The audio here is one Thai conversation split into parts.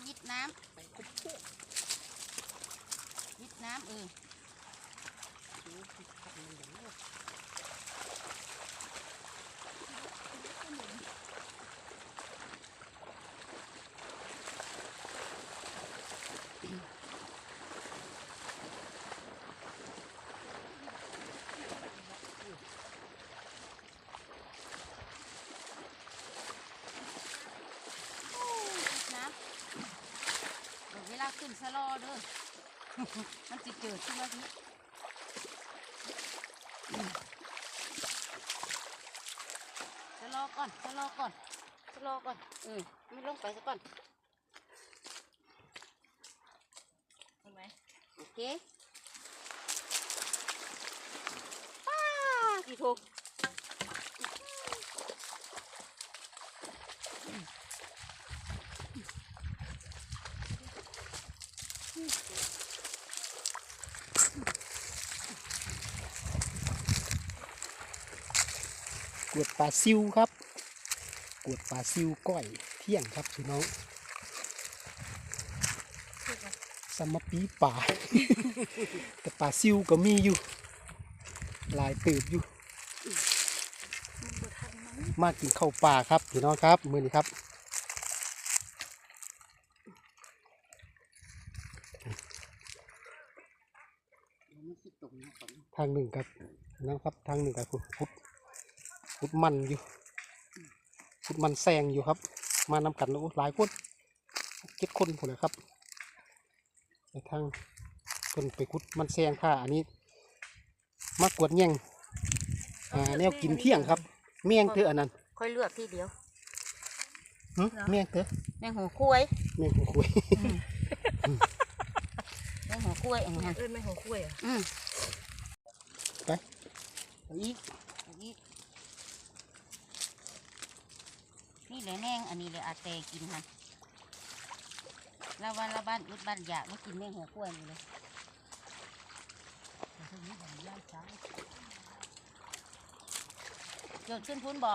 ำยิดน้ำไปคุบคุยิดน้ำเออ เด้อ มันจะเกิดขึ้นมาทีสลอก่อนสลอก่อนสลอก่อนอืมไม่ลงไปซะก่อนเห็นไหมโอเคป้ากี่ถูก วดปลาซิวครับ กวดปลาซิวก้อยเที่ยงครับพี่น้องสมปีป่า แต่ปลาซิวก็มีอยู่หลายตืบอยู่ มากินข้าวป่าครับพี่น้องครับ มือนี้ครับทางหนึ่งครับนะครับทางหนึ่งกับพุด พุดพุดมันอยู่พุดมันแซงอยู่ครับ มานำกันโอ้หลายคนเจ็ดคนผมเลยครับในทางเพิ่นไปคุดมันแซงค่ะ อันนี้มากวดแย่งอ่าแนวกินเที่ยงครับ เมี่ยงเถอะอันนั้น ค่อยเลือกทีเดียวหึเมี่ยงเถอะแมงหัวคุ้ยเมี่ยงหัวคุยแมงหัวคุ้ยอย่างเงี้ยเอ้ยไม่หัวคุ้ยอะอืมไปเอาอีกเอาอีก นี่เหลยแนงอันนี้เลยอาเตกินฮะแล้ววันละบ้านอุดบ้านอยากมากินแมงหัวคุ้ยอยู่เลยเกิดขึ้นพุ้นบ่ก็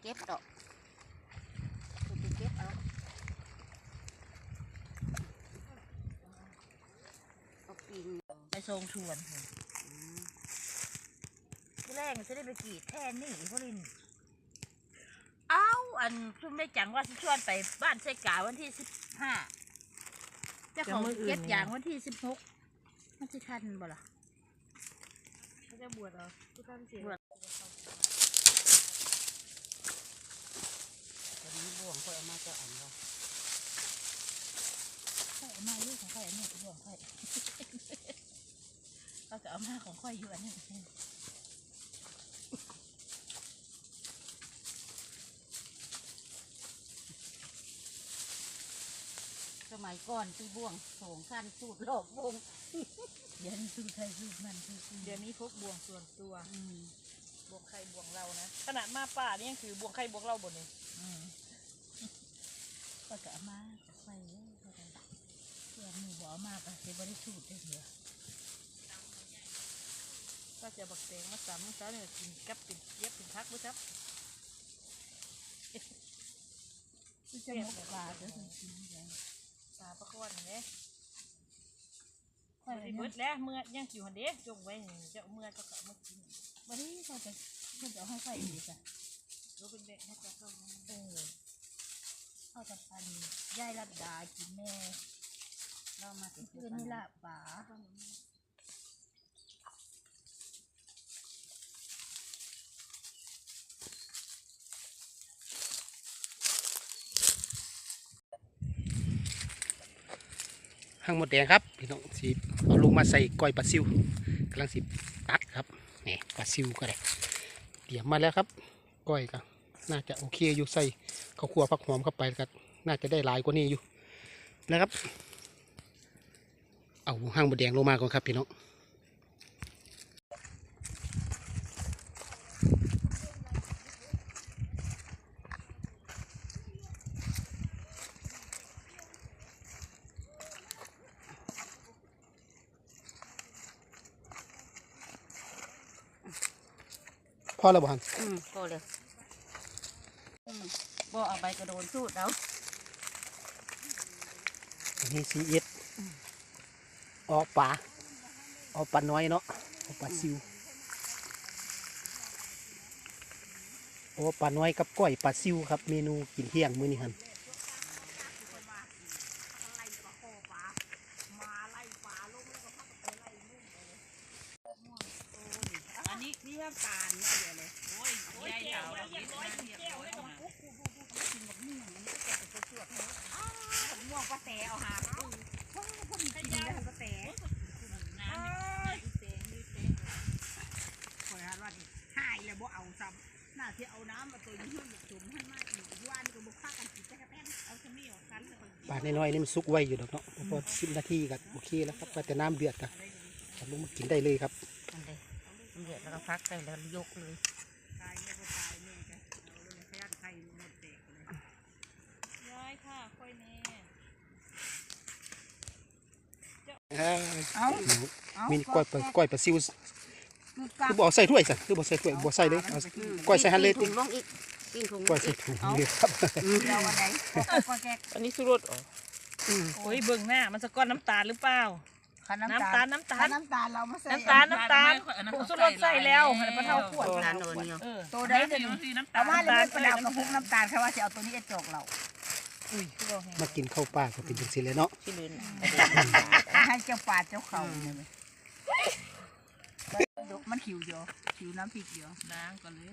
เก็บดอกคุณไปเก็บเอาเอาปิงไปทรงชวนที่แรกจะได้ไปกรีดแทนนี่พลินเอ้าอันชุมได้จังว่าสิชวนไปบ้านไส้กาวันที่สิบห้าเจะของเก็บอย่างวันที่สิบหกมันจะทันบ่ล่ะเขาจะบวชเหรอทุกท่านเสีย วงค่อยเอามาจะอันว่าค่อยเอามาอยู่ของค่อยอันนี้หลวงค่อยเราจะเอามาของค่อยอยู่นนี้สมัยก่อนตีบ่วงสงขั้นสูตรหลอกวงเดี๋ยวนี้สูตรใครสูตรมันคือเดี๋ยวนี้พกบ่วงส่วนตัวบ่วงไข่บ่วงเรานะ ขนาดมาป่านี่ยังคือบ่วงไข่บ่วงเราบนเลย ก็จะมาไปเลยเพื่อนหนูบอกเอามาก็จะบริสุทธิ์ได้เหรอถ้าจะบักแตงมาสามมื้อเช้าเนี่ยกินกับเป็นเย็บเป็นพักบ่จับคือจะหมกปลาเด้อจริงๆเลยปลาปลาคอนเนี่ยค่อยบ่เลได้ยเบิเบิดแล้วเมื่อยังอยู่หันเด้จงไว้เจ้าเมื่อก็กลับมากินวันนี้เขาจะเพื่นจะให้ใส่อีกอะรู้เป็นแบะให้จับเข้าเออ เข้ากับพันยายรัดดากินแม่เรามาติดเพื่อนนี่ละป๋าห้างหมดแดงครับพี่น้องสิเอาลงมาใส่ก้อยปลาซิวกำลังสิตัดครับนี่ปลาซิวก็ได้เตรียมมาแล้วครับก้อยก็น่าจะโอเคอยู่ใส่ ข้าวคั่วผักหอมเข้าไปก็น่าจะได้หลายกว่านี้อยู่นะครับ เอาห้างหมดแดงลงมาก่อนครับพี่น้องพอแล้วบ่ฮันอืมก็เลยอืม บ่เอาไปกระโดนสูตรเอาอันนี้ซีเอสออกปลาออกปลาน้อยเนาะออกปลาซิวโอ้ปลาน้อยกับก้อยปลาซิวครับเมนูกินเที่ยงมื้อนี้ฮันอันนี้นี่ว่าตาลเนี่ยเดี๋ยวเลยโอ้ยยายดาวเราเฮ็ดมาเรียบร้อยมา ม่วงปลาแตเอาหาคนกินได้ปลาแตน้ำนี่คอยหาว่าดิหายแล้วบ่เอาซ้ำน่าที่เอาน้ำมาตัวนี้ให้จุ่มให้มากอีกวันก็บ่ฆ่ากันกินแต่แป้งเอาสมีออกกันเลยปลาน้อยๆนี่มันสุกไวอยู่ดอกเนาะพอสิบนาทีก็โอเคแล้วครับก็แต่น้ำเดือดก็เอาลงมากินได้เลยครับมันเลยมันเดือดแล้วก็พักไปแล้วยกเลยตายเนี่ยก็ตายเนี่ยแกเอาเลยพยานไข่หมดแตกเลย ยายค่ะค่อยแน่ เอามีก้อยปลาก้อยปลาซิวคือกลัคือบเอาใส่ถ้วยสิคือบ่ใส่ถ้วยบ่ใส่เลยเอาก้อยใส่ฮันเลยถุงลงอีกปิ้งถุงก้อยใส่ถุงเลยครับเราอันไหนก็แกอันนี้สุรสอ๋อโอ้ยเบิ่งหน้ามันสะก้อนน้ำตาลหรือเปล่าขันน้ำตาลน้ำตาลน้ำตาลเรามาใส่น้ำตาลน้ำตาลผงสุรสใส่แล้วให้มันเท่าขวดนานโนนเนี่ยเออตัวได้เดี๋ยวนี้เอามาเลยประดับกระพุ้งน้ำตาลแค่ว่าจะเอาตัวนี้ไอ้จกเรา มากินข้าวปลาก็เป็นจังซี่แหละเนาะที่ลืนให้เจ้าป่าเจ้าเขาเนี่ยมันขิวเยอะขิวน้ำพริกเยอะล้างก่อนเลย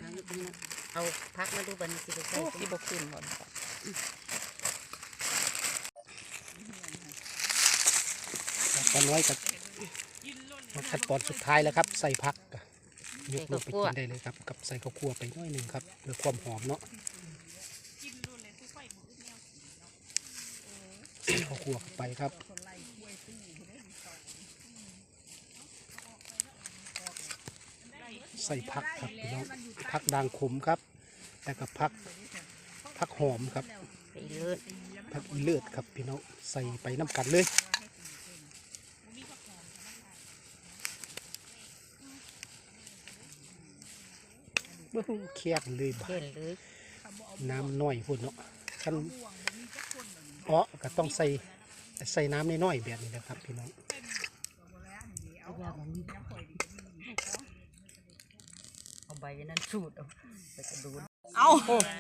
เอาพักมาดูบันสิไปใส่ที่บกขึ้นหมดปลาน้อยก็มาขั้นตอนสุดท้ายแล้วครับ ใส่ผักก็ยกลงไปกินได้เลยครับ กับใส่ข้าวคั่วไปหน้อยหนึงครับเพื่อความหอมเนาะใส่ ข้าวคั่วเข้าไปครับใส่ผักครับพี่น้องผักด่างขมครับแล้วก็ผักผักหอมครับไปเลือดผักอีเลือดครับพี่น้องใส่ไปน้ำกันเลยเบ้อแคบเลยบาเห็นเลยน้ำน้อยพุ่นเนาะคัน เพาะก็ต้องใส่ใส่น้ำน้อยๆแบบนี้นะครับพี่น้องเอาใบนั้นสูดเอาไปกระดูนเอา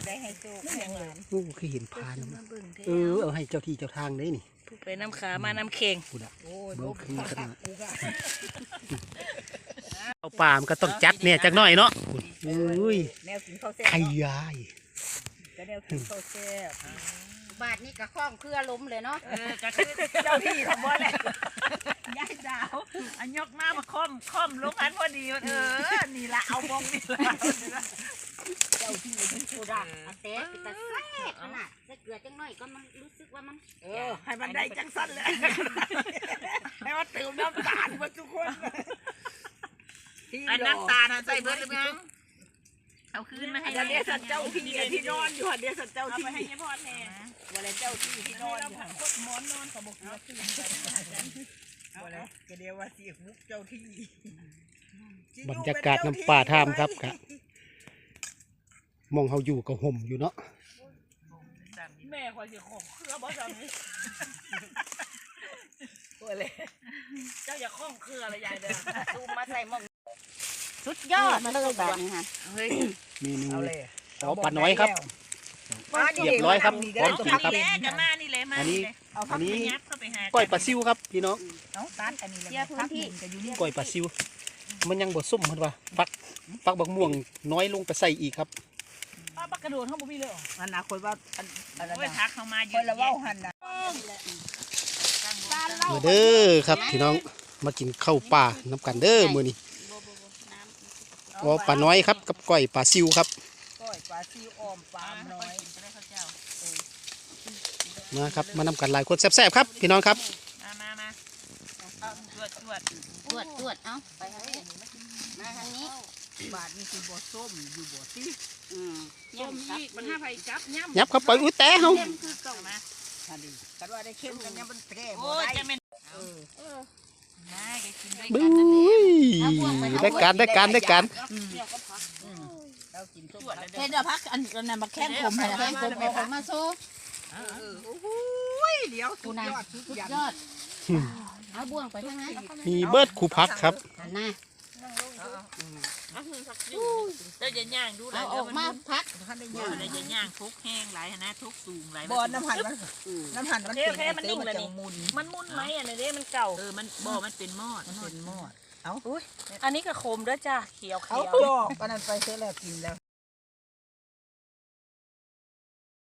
ได้ให้โจกแข็งเลยโอ้คือเห็นพานนะเออเอาให้เจ้าที่เจ้าทางเลยนี่ไปน้ำขามาน้ำเข่งพูดอะเบิ้งคือขนาดเอาปลามนก็ต้องจัดเนี่ยจักหน่อยเนาะอุ้ยแนวกินข้าวแซ่ไข่บยายก็แนวกินข้าวแซ่บ บาทนี่กระข้องเครือล้มเลยเนาะเออก็คือเจ้าที่ทำบ่แหละยายดาวอันยกหน้ามาค่อมค่อมลงอันพอดีเออนี่ละเอาบงนี่ละเจ้าที่เป็นผู้ดักอาเต้ปิตาแซ่บขนาดใส่เกลืออจังหน่อยก็มันรู้สึกว่ามันเออให้มันได้จังสั้นเลยให้มันตื่มน้ำตาลหมดทุกคนอันน้ำตาลใส่เบิร์ดหรือยังเอาคืนมาให้เดี๋ยวสัตว์เจ้าที่ที่นอนอยู่เดี๋ยวสัตว์เจ้าที่ให้ยพ่อแน่ วันเจ้าที่ที่นอนอยู่หมอนนอนเขาบอกว่าตื่นเอาเลยก็เดียวว่าเสียมุกเจ้าที่บรรยากาศน้ำป่าท่ามครับกะมองเขาอยู่กับห่มอยู่เนาะแม่คอยสิของเครือบ่จำนี่ตัวเลยเจ้าอย่าข้องเครืออะไรยายเด้อซูมมาใส่หมองสุดยอดเลยแบบนี้ค่ะเฮ้ยเมนูเอาเลยขอปลาน้อยครับ เรียบร้อยครับพร้อมกินครับนี่แหละกันมานี่เลยมาอันนี้เอาอันนี้ยับเข้าไปหาก้อยปลาซิวครับพี่น้องเอาตัดอันนี้เลยเสียพื้นที่ก้อยปลาซิว มันยังบดส้มมันว่าฟักฟักบักม่วงน้อยลงไปใส่อีกครับป้าปักกระโดดเข้าบ่มีเลยอันน่ะคนว่าอันอันนั้นโอ้ยทักเข้ามาเยคอะนละเว้าหันน่ะมาเด้อครับพี่น้องมากินข้าวป่าน้ำกันเด้อมื้อนี้อ๋อปลาน้อยครับกับก้อยปลาซิวครับ ก้อยปลาซิวอ้อมปลาน้อยมาครับมานำกันหลายคนแซ่บๆครับ พี่น้องครับมามามาเอาตรวจตรวจตรวจตรวจเอ้าไปทางนี้มาทางนี้บาทนี่คือบ่ส้มอยู่บ่ติอืมส้มอีกมันห้าไผจับย่ำยับเข้าไปอุ้ยแต่เฮาเข้มคือเก่ามาอันนี้กันว่าได้เข้มกันยังมันแก่บ่โอ้ยได้จะเป็นเออมาแกกินด้วยบุกันนั่นแหละ้ยได้การได้การได้การ เรากินส้มเฮ็ดเอาพักอันอันนั้นมาแข้งผมให้แกแข้งงผผมมเอาของมาโซ่โอ้โหเดี๋ยวสุกูดนายอดสุดสุดยอดยอดเอาบ่วงไปทางนั้นมีเบิร์ดคูพักครับหันหน้าเดี๋ยวจะย่างดูแลเอาออกมาพักท่านได้เดี๋ย่างยวจะย่างทุกแห้งหลายนะทุกสูงหลายบ่อน้ำหันมันน้ำหันมันเป็นมันนิ่งเลยนี่มุนมันมุ่นไหมอันนี้มันเก่าเออมันบ่อมันเป็นมอดมันเป็นหม้อ อันนี้ก็โคมด้วยจ้าเขียวเอาเขียว ดอกอันนั้นไปเสร็จแล้วกินแล้ว